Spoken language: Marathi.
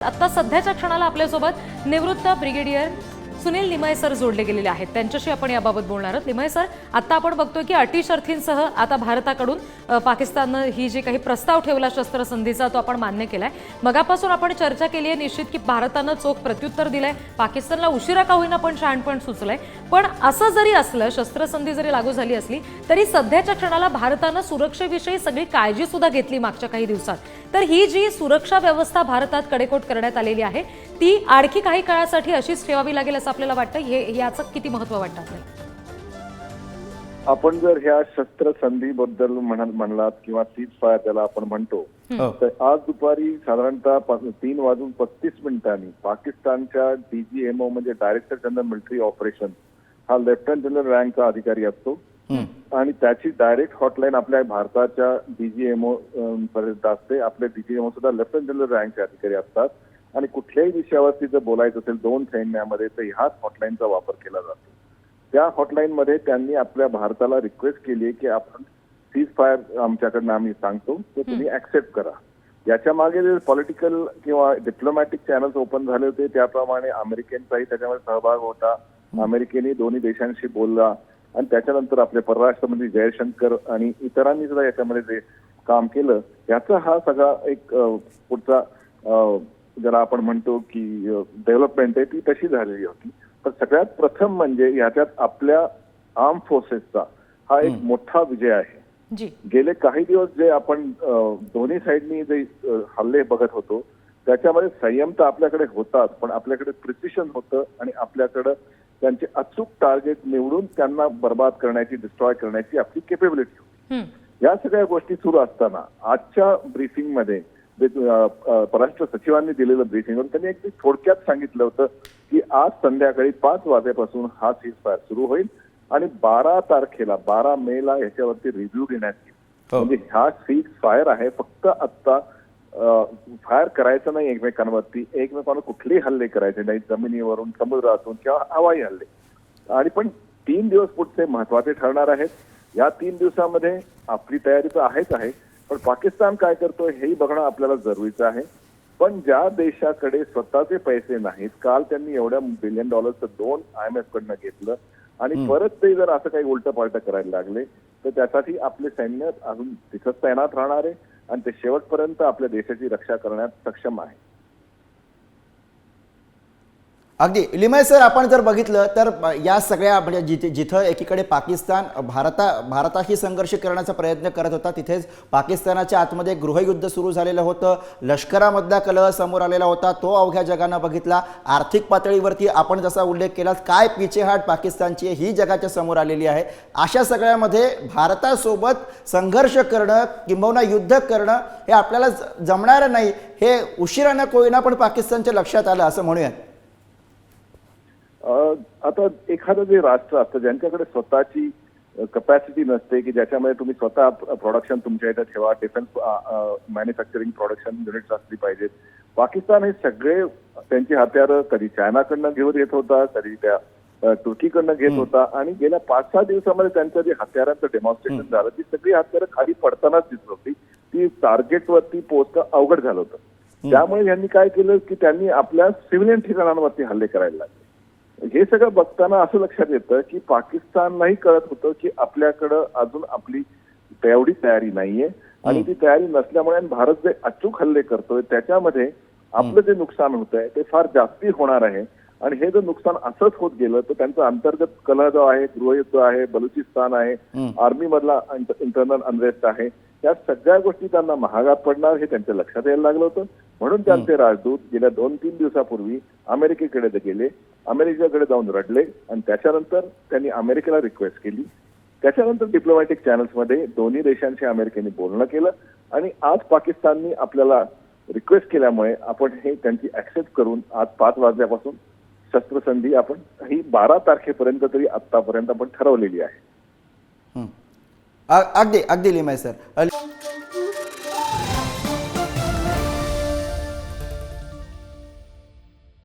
आता सध्याच्या क्षणाला आपल्यासोबत निवृत्त ब्रिगेडियर सुनील निमय सर जोडले गेलेले आहेत. त्यांच्याशी आपण याबाबत बोलणार आहोत. निमय सर आता आपण बघतोय की अटी शर्थींसह आता भारताकडून पाकिस्ताननं ही जी काही प्रस्ताव ठेवला शस्त्रसंधीचा तो आपण मान्य केलाय. मगापासून आपण चर्चा केली आहे निश्चित की भारतानं चोख प्रत्युत्तर दिलंय. पाकिस्तानला उशिरा का होईना पण शहाणपण सुचलंय. पण असं जरी असलं शस्त्रसंधी जरी लागू झाली असली तरी सध्याच्या क्षणाला भारतानं सुरक्षेविषयी सगळी काळजी सुद्धा घेतली मागच्या काही दिवसात. तर ही जी सुरक्षा व्यवस्था भारतात कडेकोट करण्यात आलेली आहे ती आणखी काही काळासाठी अशीच ठेवावी लागेल असं आपल्याला वाटतं? हे याचं किती महत्त्व वाटतं आपल्याला? आपण जर ह्या शस्त्रसंधी बद्दल म्हणलात किंवा सीज फायर त्याला आपण म्हणतो हो. तर आज दुपारी साधारणतः तीन वाजून पस्तीस मिनिटांनी पाकिस्तानच्या डीजीएमओ म्हणजे डायरेक्टर जनरल मिलिटरी ऑपरेशन हा लेफ्टनंट जनरल रँकचा अधिकारी असतो. आणि त्याची डायरेक्ट हॉटलाईन आपल्या भारताच्या डीजीएमओ पर्यंत असते. आपले डीजीएमओ सुद्धा लेफ्टनंट जनरल रँकचे अधिकारी असतात. आणि कुठल्याही विषयावरती जर बोलायचं असेल दोन सैन्यामध्ये तर ह्याच हॉटलाईनचा वापर केला जातो. त्या हॉटलाईन मध्ये त्यांनी आपल्या भारताला रिक्वेस्ट केली आहे की आपण सीज फायर आमच्याकडनं आम्ही सांगतो ते तुम्ही ऍक्सेप्ट करा. याच्या मागे जे पॉलिटिकल किंवा डिप्लोमॅटिक चॅनल्स ओपन झाले होते त्याप्रमाणे अमेरिकेचाही त्याच्यामध्ये सहभाग होता. अमेरिकेने दोन्ही देशांशी बोलला. आणि त्याच्यानंतर आपले परराष्ट्र मंत्री जयशंकर आणि इतरांनी सुद्धा याच्यामध्ये जे काम केलं याचा हा सगळा एक पुढचा ज्याला आपण म्हणतो की डेव्हलपमेंट आहे ती तशी झालेली होती. पण सगळ्यात प्रथम म्हणजे याच्यात आपल्या आर्म फोर्सेसचा हा एक मोठा विजय आहे. जी. गेले काही दिवस जे आपण दोन्ही साईडनी जे हल्ले बघत होतो त्याच्यामध्ये संयम तर आपल्याकडे होताच पण आपल्याकडे प्रिसिशन होतं आणि आपल्याकडं त्यांचे अचूक टार्गेट निवडून त्यांना बर्बाद करण्याची डिस्ट्रॉय करण्याची आपली केपेबिलिटी होती. या सगळ्या गोष्टी सुरू असताना आजच्या ब्रीफिंगमध्ये परराष्ट्र सचिवांनी दिलेलं ब्रीफिंग त्यांनी एक थोडक्यात सांगितलं होतं की आज संध्याकाळी पाच वाजेपासून हा सीज फायर सुरू होईल आणि बारा तारखेला बारा मे ला ह्याच्यावरती रिव्ह्यू घेण्यात येईल. हो. म्हणजे हा सीज फायर आहे फक्त आता फायर करायचं नाही एकमेकांवरती एकमेकांवर कुठलेही हल्ले करायचे नाही जमिनीवरून समुद्रातून किंवा हवाई हल्ले. आणि पण तीन दिवस पुढचे महत्त्वाचे ठरणार आहेत. या तीन दिवसामध्ये आपली तयारी तर आहेच आहे पण पाकिस्तान काय करतोय हेही बघणं आपल्याला जरुरीचं आहे. पण ज्या देशाकडे स्वतःचे पैसे नाहीत काल त्यांनी एवढ्या बिलियन डॉलरचं दोन आय एम एफ कडनं घेतलं आणि परत ते जर असं काही उलट पालट करायला लागले तर त्यासाठी आपले सैन्य अजून तिथंच तैनात राहणार आहे आणि ते शेवटपर्यंत आपल्या देशाची रक्षा करण्यात सक्षम आहे. अगदी. लिमय सर आपण जर बघितलं तर या सगळ्या म्हणजे जिथे जिथं एकीकडे पाकिस्तान भारता भारताशी संघर्ष करण्याचा प्रयत्न करत होता तिथेच पाकिस्तानाच्या आतमध्ये गृहयुद्ध सुरू झालेलं होतं. लष्करामधला कलह समोर आलेला होता. तो अवघ्या जगानं बघितला. आर्थिक पातळीवरती आपण जसा उल्लेख केला काय पिछेहाट पाकिस्तानची आहे ही जगाच्या समोर आलेली आहे. अशा सगळ्यामध्ये भारतासोबत संघर्ष करणं किंबहुना युद्ध करणं हे आपल्याला ज- जमणारं नाही. हे उशिरानं कोयना पण पाकिस्तानच्या लक्षात आलं असं म्हणूयात. आता एखादं जे राष्ट्र असतं ज्यांच्याकडे स्वतःची कपॅसिटी नसते की ज्याच्यामध्ये तुम्ही स्वतः प्रोडक्शन तुमच्या इथे ठेवा डिफेन्स मॅन्युफॅक्चरिंग प्रोडक्शन युनिट्स असली पाहिजेत. पाकिस्तान हे सगळे त्यांची हत्यारं कधी चायनाकडनं घेऊन येत होता कधी त्या तुर्कीकडनं घेत होता. आणि गेल्या पाच सहा दिवसामध्ये त्यांचं जे हत्यारांचं डेमॉन्स्ट्रेशन झालं ती सगळी हत्यारं खाली पडतानाच दिसत होती. ती टार्गेटवरती पोहोचणं अवघड झालं होतं. त्यामुळे यांनी काय केलं की त्यांनी आपल्या सिव्हिलियन ठिकाणांवरती हल्ले करायला लागले. हे सगळं बघताना असं लक्षात येतं की पाकिस्तानलाही कळत होतं की आपल्याकडं अजून आपली तेवढी तयारी नाहीये. आणि ती तयारी नसल्यामुळे आणि भारत जे अचूक हल्ले करतोय त्याच्यामध्ये आपलं जे नुकसान होत आहे ते फार जास्ती होणार आहे. आणि हे जर नुकसान असंच होत गेलं तर त्यांचा अंतर्गत कलह जो आहे गृहयुद्ध आहे बलुचिस्तान आहे आर्मी मधला इंटरनल अनरेस्ट आहे. या सगळ्या गोष्टी त्यांना महागात पडणार हे त्यांच्या लक्षात यायला लागलं होतं. म्हणून त्यांचे राजदूत गेल्या दोन तीन दिवसापूर्वी अमेरिकेकडे ते गेले. अमेरिकेकडे जाऊन रडले आणि त्याच्यानंतर त्यांनी अमेरिकेला रिक्वेस्ट केली. त्याच्यानंतर डिप्लोमॅटिक चॅनल्समध्ये दोन्ही देशांशी अमेरिकेने बोलणं केलं आणि आज पाकिस्ताननी आपल्याला रिक्वेस्ट केल्यामुळे आपण हे त्यांची ऍक्सेप्ट करून आज पाच वाजल्यापासून शस्त्रसंधी आपण ही बारा तारखेपर्यंत तरी आतापर्यंत आपण ठरवलेली आहे. अगदी अगदी लिमाय सर.